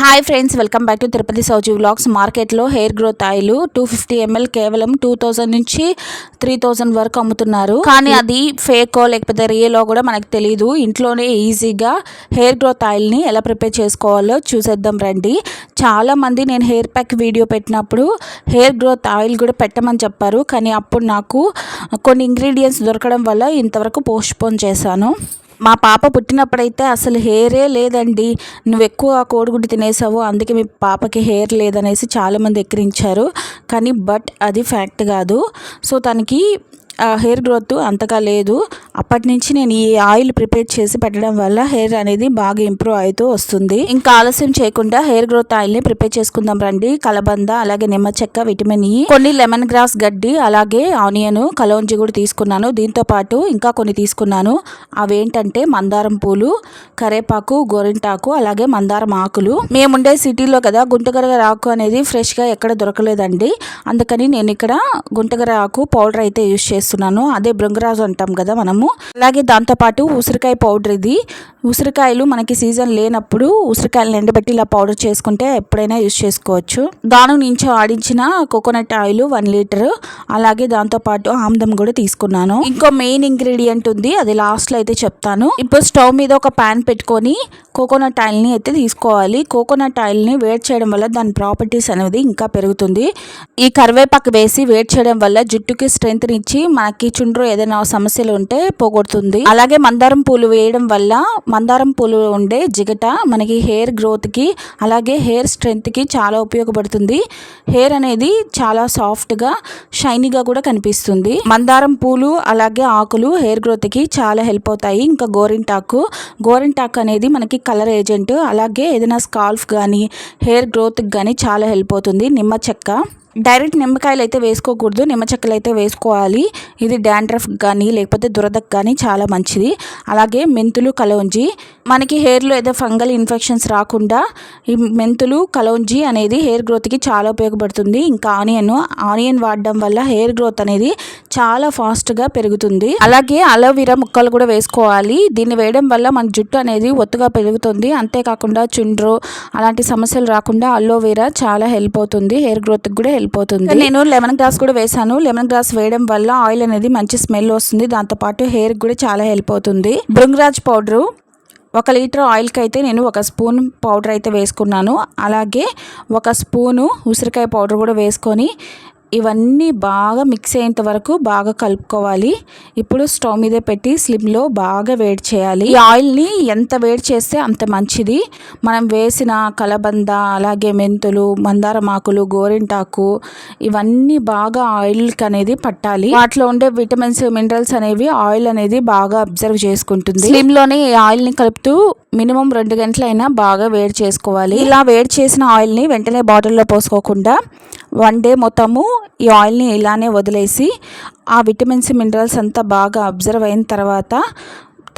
Hi friends welcome back to Tirupati Souji vlogs. మార్కెట్లో hair growth oil two fifty ML కేవలం two thousand నుంచి three thousand వరకు అమ్ముతున్నారు. కానీ అది ఫేకో లేకపోతే రియలో కూడా మనకు తెలియదు ఇంట్లోనే ఈజీగా హెయిర్ గ్రోత్ ఆయిల్ని ఎలా ప్రిపేర్ చేసుకోవాలో చూసేద్దాం రండి. చాలామంది నేను హెయిర్ ప్యాక్ వీడియో పెట్టినప్పుడు హెయిర్ గ్రోత్ ఆయిల్ కూడా పెట్టమని చెప్పారు. కానీ అప్పుడు నాకు కొన్ని ఇంగ్రీడియంట్స్ దొరకడం వల్ల ఇంతవరకు పోస్ట్పోన్ చేశాను. మా పాప పుట్టినప్పుడైతే అసలు హెయిరే లేదండి. నువ్వు ఎక్కువ కోడిగుడ్డు తినేసావు అందుకే మీ పాపకి హెయిర్ లేదనేసి చాలామంది ఎక్కిరించారు. కానీ బట్ అది ఫ్యాక్ట్ కాదు. సో తనకి హెయిర్ గ్రోత్ అంతగా లేదు. అప్పటి నుంచి నేను ఈ ఆయిల్ ప్రిపేర్ చేసి పెట్టడం వల్ల హెయిర్ అనేది బాగా ఇంప్రూవ్ అవుతూ వస్తుంది. ఇంకా ఆలస్యం చేయకుండా హెయిర్ గ్రోత్ ఆయిల్ని ప్రిపేర్ చేసుకుందాం రండి. కలబంద అలాగే నిమ్మ చెక్క విటమిన్ ఈ కొన్ని లెమన్ గ్రాస్ గడ్డి అలాగే ఆనియన్ కలోంజి కూడా తీసుకున్నాను. దీంతో పాటు ఇంకా కొన్ని తీసుకున్నాను. అవేంటంటే మందారం పూలు కరేపాకు గోరింటాకు అలాగే మందారం ఆకులు. మేముండే సిటీలో కదా గుంటగర ఆకు అనేది ఫ్రెష్గా ఎక్కడ దొరకలేదండి. అందుకని నేను ఇక్కడ గుంటగర ఆకు పౌడర్ అయితే యూస్ చేస్తున్నాను. అదే బృంగరాజు అంటాం కదా మనం. మనము అలాగే దాంతోపాటు ఉసిరికాయ పౌడర్ ఇది. ఉసిరికాయలు మనకి సీజన్ లేనప్పుడు ఉసిరికాయలు ఎండబెట్టి ఇలా పౌడర్ చేసుకుంటే ఎప్పుడైనా యూస్ చేసుకోవచ్చు. దాని నుంచి ఆడించిన కోకోనట్ ఆయిల్ వన్ లీటర్. అలాగే దాంతోపాటు ఆమ్దం కూడా తీసుకున్నాను. ఇంకో మెయిన్ ఇంగ్రీడియంట్ ఉంది. అది లాస్ట్లో అయితే చెప్తాను. ఇప్పుడు స్టవ్ మీద ఒక ప్యాన్ పెట్టుకొని కోకోనట్ ఆయిల్ని అయితే తీసుకోవాలి. కోకోనట్ ఆయిల్ని వేడి చేయడం వల్ల దాని ప్రాపర్టీస్ అనేది ఇంకా పెరుగుతుంది. ఈ కరివేపాకు వేసి వేడి చేయడం వల్ల జుట్టుకి స్ట్రెంగ్త్ ఇచ్చి మనకి చుండ్రు ఏదైనా సమస్యలు ఉంటే పోగొడుతుంది. అలాగే మందారం పూలు వేయడం వల్ల మందారం పూలు ఉండే జిగట మనకి హెయిర్ గ్రోత్కి అలాగే హెయిర్ స్ట్రెంత్కి చాలా ఉపయోగపడుతుంది. హెయిర్ అనేది చాలా సాఫ్ట్గా షైనీగా కూడా కనిపిస్తుంది. మందారం పూలు అలాగే ఆకులు హెయిర్ గ్రోత్కి చాలా హెల్ప్ అవుతాయి. ఇంకా గోరింటాకు. గోరింటాకు అనేది మనకి కలర్ ఏజెంట్. అలాగే ఏదైనా స్కాల్ఫ్ కానీ హెయిర్ గ్రోత్కి కానీ చాలా హెల్ప్ అవుతుంది. నిమ్మ చెక్క. డైరెక్ట్ నిమ్మకాయలు అయితే వేసుకోకూడదు నిమ్మ చెక్కలు అయితే వేసుకోవాలి. ఇది డాండ్రఫ్ కానీ లేకపోతే దురదకు కానీ చాలా మంచిది. అలాగే మెంతులు కలౌంజి. మనకి హెయిర్లో ఏదో ఫంగల్ ఇన్ఫెక్షన్స్ రాకుండా ఈ మెంతులు కలౌంజి అనేది హెయిర్ గ్రోత్కి చాలా ఉపయోగపడుతుంది. ఇంకా ఆనియన్ ఆనియన్ వాడడం వల్ల హెయిర్ గ్రోత్ అనేది చాలా ఫాస్ట్గా పెరుగుతుంది. అలాగే అలోవెరా ముక్కలు కూడా వేసుకోవాలి. దీన్ని వేయడం వల్ల మన జుట్టు అనేది ఒత్తుగా పెరుగుతుంది. అంతేకాకుండా చుండ్రు అలాంటి సమస్యలు రాకుండా అలోవెరా చాలా హెల్ప్ అవుతుంది. హెయిర్ గ్రోత్కి కూడా వెళ్ళిపోతుంది. నేను లెమన్ గ్రాస్ కూడా వేసాను లెమన్ గ్రాస్ వేయడం వల్ల ఆయిల్ అనేది మంచి స్మెల్ వస్తుంది. దాంతోపాటు హెయిర్ కూడా చాలా హెల్ప్ అవుతుంది. బృంగరాజ్ పౌడరు ఒక లీటర్ ఆయిల్కి అయితే నేను ఒక స్పూన్ పౌడర్ అయితే వేసుకున్నాను. అలాగే ఒక స్పూను ఉసిరికాయ పౌడర్ కూడా వేసుకొని ఇవన్నీ బాగా మిక్స్ అయ్యేంత వరకు బాగా కలుపుకోవాలి. ఇప్పుడు స్టవ్ మీద పెట్టి స్లిమ్లో బాగా వేడి చేయాలి. ఈ ఆయిల్ని ఎంత వేడి చేస్తే అంత మంచిది. మనం వేసిన కలబంద అలాగే మెంతులు మందారం ఆకులు గోరింటాకు ఇవన్నీ బాగా ఆయిల్కి అనేది పట్టాలి. వాటిలో ఉండే విటమిన్స్ మినరల్స్ అనేవి ఆయిల్ అనేది బాగా అబ్జర్వ్ చేసుకుంటుంది. స్లిమ్లోనే ఈ ఆయిల్ని కలుపుతూ మినిమం రెండు గంటలైనా బాగా వేడి చేసుకోవాలి. ఇలా వేడి చేసిన ఆయిల్ని వెంటనే బాటిల్లో పోసుకోకుండా వన్ డే మొత్తము ఈ ఆయిల్ని ఇలానే వదిలేసి ఆ విటమిన్స్ మినరల్స్ అంతా బాగా అబ్జర్వ్ అయిన తర్వాత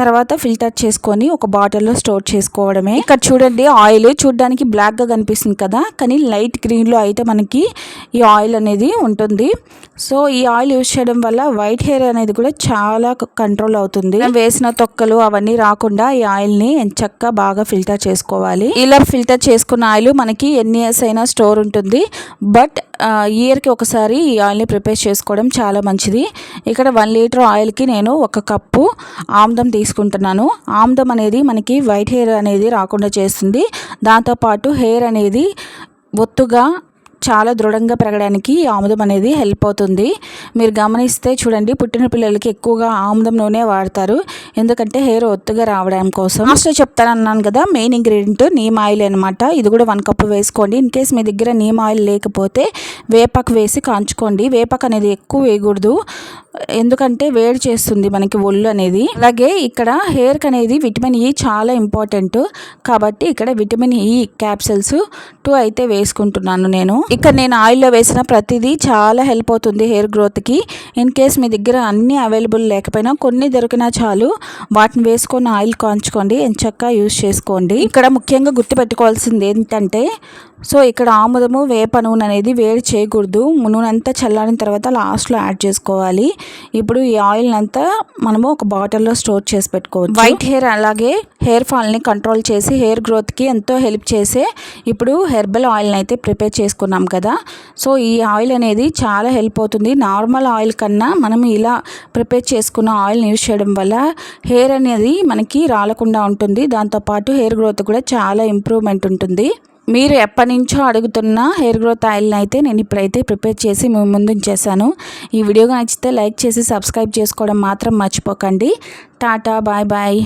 తర్వాత ఫిల్టర్ చేసుకొని ఒక బాటిల్లో స్టోర్ చేసుకోవడమే. ఇక్కడ చూడండి ఆయిల్ చూడడానికి బ్లాక్గా కనిపిస్తుంది కదా? కానీ లైట్ గ్రీన్లో అయితే మనకి ఈ ఆయిల్ అనేది ఉంటుంది. సో ఈ ఆయిల్ యూజ్ చేయడం వల్ల వైట్ హెయిర్ అనేది కూడా చాలా కంట్రోల్ అవుతుంది. వేసిన తొక్కలు అవన్నీ రాకుండా ఈ ఆయిల్ని చక్కగా బాగా ఫిల్టర్ చేసుకోవాలి. ఇలా ఫిల్టర్ చేసుకున్న ఆయిల్ మనకి ఎన్ని ఇయర్స్ అయినా స్టోర్ ఉంటుంది. బట్ ఇయర్కి ఒకసారి ఈ ఆయిల్ని ప్రిపేర్ చేసుకోవడం చాలా మంచిది. ఇక్కడ వన్ లీటర్ ఆయిల్కి నేను ఒక కప్పు ఆమ్దం తీసుకుంటున్నాను. ఆమ్దం అనేది మనకి వైట్ హెయిర్ అనేది రాకుండా చేస్తుంది. దాంతోపాటు హెయిర్ అనేది ఒత్తుగా చాలా దృఢంగా పెరగడానికి ఆముదం అనేది హెల్ప్ అవుతుంది. మీరు గమనిస్తే చూడండి పుట్టిన పిల్లలకి ఎక్కువగా ఆముదం నూనె వాడతారు. ఎందుకంటే హెయిర్ ఒత్తుగా రావడం కోసం. ఫస్ట్ చెప్తాను అన్నాను కదా మెయిన్ ఇంగ్రీడియంట్ నీమ్ ఆయిల్ అనమాట ఇది కూడా వన్ కప్ వేసుకోండి. ఇన్ కేస్ మీ దగ్గర నీమ్ ఆయిల్ లేకపోతే వేపాకు వేసి కాంచుకోండి. వేపాకు అనేది ఎక్కువ వేయకూడదు. ఎందుకంటే వేడి చేస్తుంది మనకి ఒళ్ళు అనేది. అలాగే ఇక్కడ హెయిర్కి అనేది విటమిన్ ఈ చాలా ఇంపార్టెంట్ కాబట్టి ఇక్కడ విటమిన్ ఈ క్యాప్సిల్స్ టూ అయితే వేసుకుంటున్నాను నేను. ఇక్కడ నేను ఆయిల్లో వేసిన ప్రతిదీ చాలా హెల్ప్ అవుతుంది హెయిర్ గ్రోత్కి ఇన్ కేస్ మీ దగ్గర అన్నీ అవైలబుల్ లేకపోయినా కొన్ని దొరికినా చాలు. వాటిని వేసుకొని ఆయిల్ కాంచుకోండి ఎంచక్కా యూస్ చేసుకోండి. ఇక్కడ ముఖ్యంగా గుర్తుపెట్టుకోవాల్సింది ఏంటంటే సో ఇక్కడ ఆముదము వేప నూనె అనేది వేడి చేయకూడదు. నూనె అంతా చల్లారిన తర్వాత లాస్ట్లో యాడ్ చేసుకోవాలి. ఇప్పుడు ఈ ఆయిల్ అంతా మనము ఒక బాటిల్లో స్టోర్ చేసి పెట్టుకోవచ్చు. వైట్ హెయిర్ అలాగే హెయిర్ ఫాల్ని కంట్రోల్ చేసి హెయిర్ గ్రోత్కి ఎంతో హెల్ప్ చేసే ఇప్పుడు హెర్బల్ ఆయిల్ని అయితే ప్రిపేర్ చేసుకున్నాం. కదా. సో ఈ ఆయిల్ అనేది చాలా హెల్ప్ అవుతుంది. నార్మల్ ఆయిల్ కన్నా మనం ఇలా ప్రిపేర్ చేసుకున్న ఆయిల్ని యూజ్ చేయడం వల్ల హెయిర్ అనేది మనకి రాలకుండా ఉంటుంది. దాంతోపాటు హెయిర్ గ్రోత్ కూడా చాలా ఇంప్రూవ్మెంట్ ఉంటుంది. మీరు ఎప్పటి నుంచో అడుగుతున్న హెయిర్ గ్రోత్ ఆయిల్ని అయితే నేను ఇప్పుడైతే ప్రిపేర్ చేసి మీ ముందు చేశాను. ఈ వీడియో నచ్చితే లైక్ చేసి సబ్స్క్రైబ్ చేసుకోవడం మాత్రం మర్చిపోకండి. Tata bye bye.